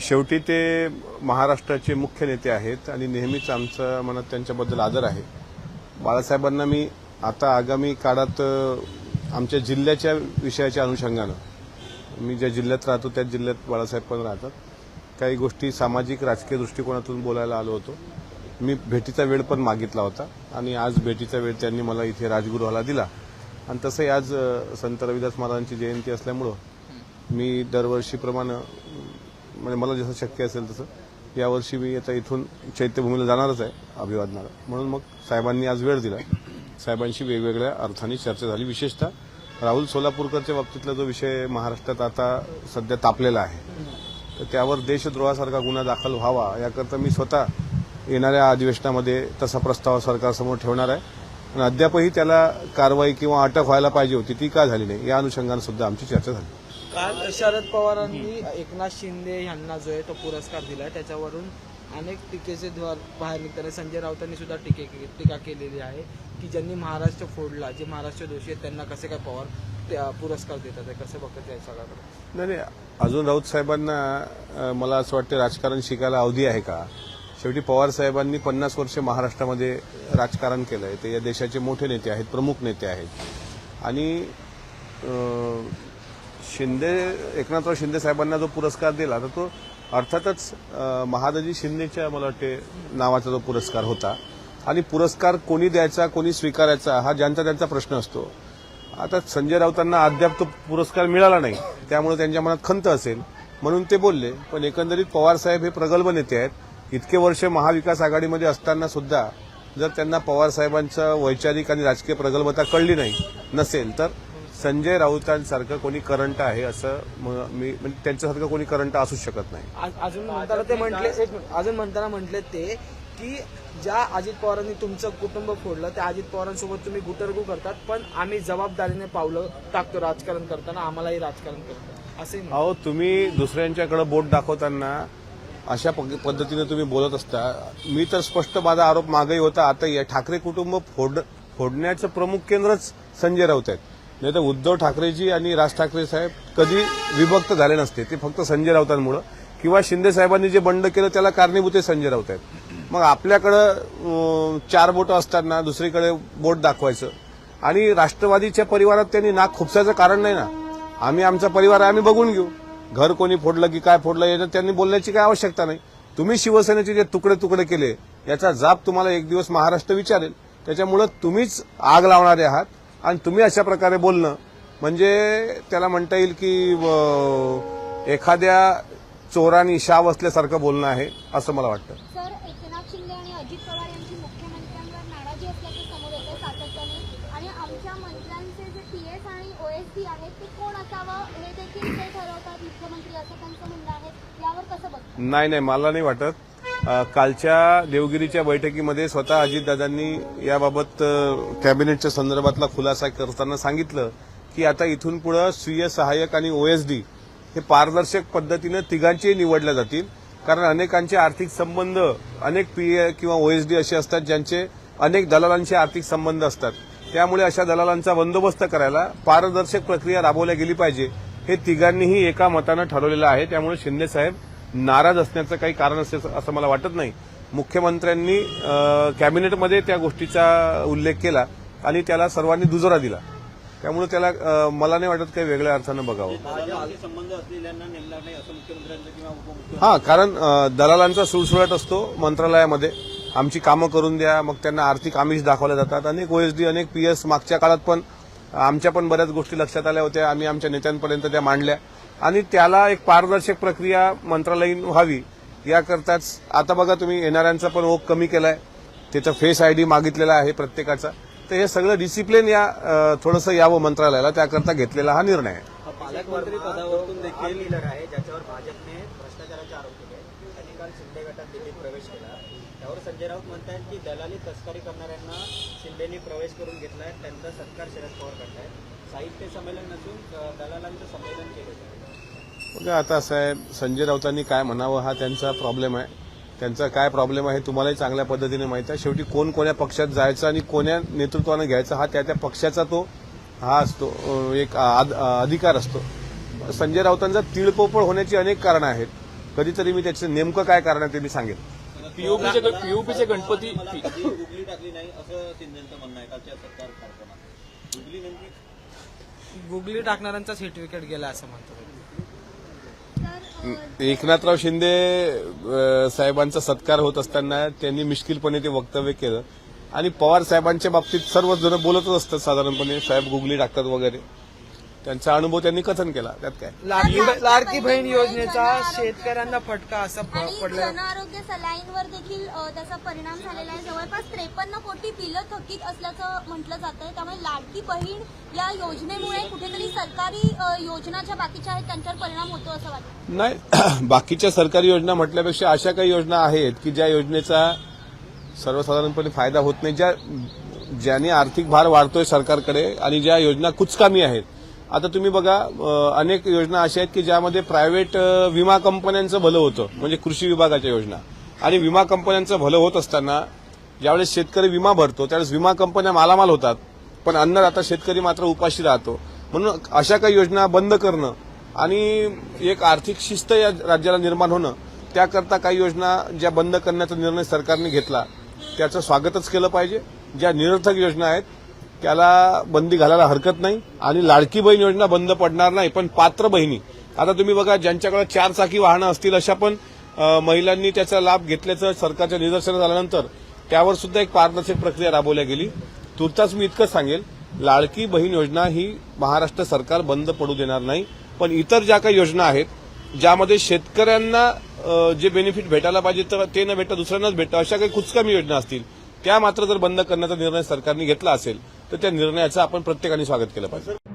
शेवटी ते महाराष्ट्राचे मुख्य नेते आहेत आणि नेहमीच आमचं मनात त्यांच्याबद्दल आदर आहे. बाळासाहेबांना मी आता आगामी काळात आमच्या जिल्ह्याच्या विषयाच्या अनुषंगानं मी ज्या जिल्ह्यात राहतो त्याच जिल्ह्यात बाळासाहेब पण राहतात. काही गोष्टी सामाजिक राजकीय दृष्टिकोनातून बोलायला आलो होतो. मी भेटीचा वेळ पण मागितला होता आणि आज भेटीचा वेळ त्यांनी मला इथे राजगृहाला दिला. आणि तसंही आज संत रविदास महाराजांची जयंती असल्यामुळं मी दरवर्षीप्रमाणे म्हणजे मला जसं शक्य असेल तसं. यावर्षी मी आता इथून चैत्यभूमीला जाणारच आहे अभिवादनाला. म्हणून मग साहेबांनी आज वेळ दिला. साहेबांशी वेगवेगळ्या अर्थाने चर्चा झाली. विशेषतः राहुल सोलापूरकरच्या बाबतीतला जो विषय महाराष्ट्रात आता सध्या तापलेला आहे तर त्यावर देशद्रोहासारखा गुन्हा दाखल व्हावा याकरता मी स्वतः येणाऱ्या अधिवेशनामध्ये तसा प्रस्ताव सरकारसमोर ठेवणार आहे. आणि अद्यापही त्याला कारवाई किंवा अटक व्हायला पाहिजे होती ती का झाली नाही या अनुषंगानं सुद्धा आमची चर्चा झाली. काल शरद पवारांनी एकनाथ शिंदे यांना जो आहे तो पुरस्कार दिला त्याच्यावरून अनेक टीकेचे द्वार बाहेर निघताना संजय राऊतांनी सुद्धा टीके टीका केलेली आहे की ज्यांनी महाराष्ट्र फोडला जे महाराष्ट्र दोषी आहेत त्यांना कसे काय पवार ते, पुरस्कार देतात? कसं बघतात या सगळ्याकडे? नाही नाही. अजून राऊत साहेबांना मला असं वाटतं राजकारण शिकायला अवधी आहे का? शेवटी पवार साहेबांनी पन्नास वर्ष महाराष्ट्रामध्ये राजकारण केलंय. ते या देशाचे मोठे नेते आहेत प्रमुख नेते आहेत. आणि शिंदे एकनाथराव शिंदे साहेबांना जो पुरस्कार दिला तर तो अर्थातच महादजी शिंदेच्या मला वाटते नावाचा जो पुरस्कार होता. आणि पुरस्कार कोणी द्यायचा कोणी स्वीकारायचा हा ज्यांचा त्यांचा प्रश्न असतो. आता संजय राऊतांना अद्याप तो पुरस्कार मिळाला नाही त्यामुळे त्यांच्या मनात खंत असेल. म्हणून ते बोलले पण एकंदरीत पवार साहेब हे प्रगल्भ नेते आहेत. इतके वर्ष महाविकास आघाडीमध्ये असताना सुद्धा जर त्यांना पवारसाहेबांचं वैचारिक आणि राजकीय प्रगल्भता कळली नाही नसेल तर संजय राऊतांसारखं कोणी करंट आहे असं म- म्हणजे त्यांच्यासारखं कोणी करंट असूच शकत नाही. आज- अजून म्हणताना ते म्हटले अजून म्हणताना म्हटले ते की ज्या अजित पवारांनी तुमचं कुटुंब फोडलं त्या अजित पवारांसोबत तुम्ही गुटरगू करतात पण आम्ही जबाबदारीने पावलं टाकतो राजकारण करताना आम्हालाही राजकारण करतो म्हणतात. अहो तुम्ही दुसऱ्यांच्याकडे बोट दाखवताना अशा पद्धतीने तुम्ही बोलत असता. मी तर स्पष्ट माझा आरोप मागही होता. आता या ठाकरे कुटुंब फोड फोडण्याचं प्रमुख केंद्रच संजय राऊत आहेत. नाही तर उद्धव ठाकरेजी आणि राज ठाकरे साहेब कधी विभक्त झाले नसते. ते फक्त संजय राऊतांमुळं. किंवा शिंदे साहेबांनी जे बंड केलं त्याला कारणीभूत हे संजय राऊत आहेत. मग आपल्याकडं चार बोटं असताना दुसरीकडे बोट दाखवायचं. आणि राष्ट्रवादीच्या परिवारात त्यांनी नाक खुपसायचं कारण नाही ना? आम्ही आमचा परिवार आहे आम्ही बघून घेऊ. घर कोणी फोडलं की काय फोडलं याच्यात त्यांनी बोलण्याची काय आवश्यकता नाही. तुम्ही शिवसेनेचे जे तुकडे तुकडे केले याचा जाब तुम्हाला एक दिवस महाराष्ट्र विचारेल. त्याच्यामुळं तुम्हीच आग लावणारे आहात. आणि तुम्ही अशा प्रकारे बोलणं म्हणजे त्याला म्हणता येईल की एखाद्या चोरानी शाव असल्यासारखं बोलणं आहे असं मला वाटतं. सर एकनाथ शिंदे आणि अजित पवार यांची मुख्यमंत्र्यांवर नाराजी असल्याचं समोर येतं सातत्याने. आणि आमच्या मंत्र्यांचे जे पी एस आणि ओएसडी आहेत ते कोण असावं? हे देखील ते ठरवतात मुख्यमंत्री असं त्यांचं म्हणणं आहे. यावर कसं बघतात नाही नाही मला नाही वाटत. कालच्या देवगिरीच्या बैठकीमध्ये स्वतः अजितदादांनी याबाबत कॅबिनेटच्या संदर्भातला खुलासा करताना सांगितलं की आता इथून पुढे स्वीय सहाय्यक आणि ओएसडी हे पारदर्शक पद्धतीनं तिघांचेही निवडल्या जातील. कारण अनेकांचे आर्थिक संबंध अनेक पीए किंवा ओएसडी असे असतात ज्यांचे अनेक दलालांचे आर्थिक संबंध असतात. त्यामुळे अशा दलालांचा बंदोबस्त करायला पारदर्शक प्रक्रिया राबवल्या गेली पाहिजे. हे तिघांनीही एका मतानं ठरवलेलं आहे. त्यामुळे शिंदे साहेब नाराज असण्याचं काही कारण असेल असं मला वाटत नाही. मुख्यमंत्र्यांनी कॅबिनेटमध्ये त्या गोष्टीचा उल्लेख केला आणि त्याला सर्वांनी दुजोरा दिला. त्यामुळे त्याला मला नाही वाटत काही वेगळ्या अर्थानं बघावं. हा कारण दलालांचा सुळसुळाट असतो मंत्रालयामध्ये. आमची कामं करून द्या मग त्यांना आर्थिक आमिष दाखवल्या जातात. अनेक ओएसडी अनेक पीएस मागच्या काळात पण आमच्या पण बऱ्याच गोष्टी लक्षात आल्या होत्या. आम्ही आमच्या नेत्यांपर्यंत त्या मांडल्या. आणि त्याला एक पारदर्शक प्रक्रिया मंत्रालयीन व्हावी याकरताच आता बघा तुम्ही येणाऱ्यांचा पण ओघ कमी केलाय. त्याचा फेस आयडी मागितलेला आहे प्रत्येकाचा. तर हे सगळं डिसिप्लिन या थोडंसं यावं मंत्रालयाला त्याकरता घेतलेला हा निर्णय. आहे पालकमंत्री पदावरून देखील आहे ज्याच्यावर भाजपने भ्रष्टाचाराचे आरोप केले. त्यांनी काल शिंदे गटात दिल्लीत प्रवेश केला. त्यावर संजय राऊत म्हणतात की दलाली तस्करी करणाऱ्यांना शिंदेनी प्रवेश करून घेतलाय त्यांचा सत्कार शरद पवार करतायत. साहित्य संमेलन नसून दलालांचं संमेलन केलं बघा आता साहेब संजय राऊतांनी काय म्हणावं हा त्यांचा प्रॉब्लेम आहे. त्यांचा काय प्रॉब्लेम आहे तुम्हालाही चांगल्या पद्धतीने माहिती आहे. शेवटी कोण कोण्या पक्षात जायचं आणि कोण्या नेतृत्वानं घ्यायचा हा त्या त्या पक्षाचा तो हा असतो एक अधिकार असतो. संजय राऊतांचा तिळपोपळ होण्याची अनेक कारणं आहेत. कधीतरी मी त्याचं नेमकं काय कारण आहे ते मी सांगेन. पीओपीचे पीओपीचे गणपती टाकली नाही असं शिंदेचं म्हणणं आहे. कालच्या सरकार कार्यक्रमात. गुगली नेमकी? गुगली टाकणाऱ्यांचा सर्टिफिकेट गेला असं म्हणतो एकनाथराव शिंदे अ, साहेबांचा सत्कार होत असताना त्यांनी मिश्किलपणे ते वक्तव्य केलं. आणि पवार साहेबांच्या बाबतीत सर्वच जण बोलतच असतात साधारणपणे साहेब गुगली टाकतात वगैरे. त्यांचा अनुभव त्यांनी कथन केला. त्यात काय? लाडकी लाडकी लाडकी बहीण योजनेचा योजना शेतकऱ्यांना फटका असा पडला. आरोग्य सलाईनवर देखील त्याचा परिणाम झालेला आहे. जवळपास त्रेपन्न कोटी बिलं थकीत असल्याचं म्हटलं जात आहे त्यामुळे लाडकी बहीण या योजनेमुळे कुठेतरी सरकारी योजना ज्या बाकीच्या आहेत त्यांच्यावर परिणाम होतो असं वाटतं. नाही बाकीच्या सरकारी योजना म्हटल्यापेक्षा अशा काही योजना आहेत की ज्या योजनेचा सर्वसाधारणपणे फायदा होत नाही ज्या ज्याने आर्थिक भार वाढतोय सरकारकडे आणि ज्या योजना कुचकामी आहेत. आता तुम्ही बघा अनेक योजना अशा आहेत की ज्यामध्ये प्रायव्हेट विमा कंपन्यांचं भलं होतं म्हणजे कृषी विभागाच्या योजना. आणि विमा कंपन्यांचं भलं होत असताना ज्यावेळेस शेतकरी विमा भरतो त्यावेळेस विमा कंपन्या मालामाल होतात पण अन्नदाता शेतकरी मात्र उपाशी राहतो. म्हणून अशा काही योजना बंद करणं आणि एक आर्थिक शिस्त या राज्याला निर्माण होणं त्याकरता काही योजना ज्या बंद करण्याचा निर्णय सरकारने घेतला त्याचं स्वागतच केलं पाहिजे. ज्या निरर्थक योजना आहेत त्याला बंदी घालायला हरकत नाही आणि लाडकी बहीण योजना बंद पडणार नाही पण पात्र बहिणी. आता तुम्ही बघा ज्यांच्याकडे चार चाकी वाहनं असतील अशा पण महिलांनी त्याचा लाभ घेतल्याचं सरकारच्या निदर्शनास आल्यानंतर त्यावर सुद्धा एक पारदर्शक प्रक्रिया राबवल्या गेली. तुर्तास मी इतकंच सांगेल लाडकी बहीण योजना ही महाराष्ट्र सरकार बंद पडू देणार नाही पण इतर ज्या काही योजना आहेत ज्यामध्ये शेतकऱ्यांना जे बेनिफिट भेटायला पाहिजे तर ते न भेटता दुसऱ्यांनाच भेटतं अशा काही कुचकामी योजना असतील त्या मात्र जर बंद करण्याचा निर्णय सरकारने घेतला असेल तर त्या निर्णयाचं आपण प्रत्येकाने स्वागत केलं पाहिजे.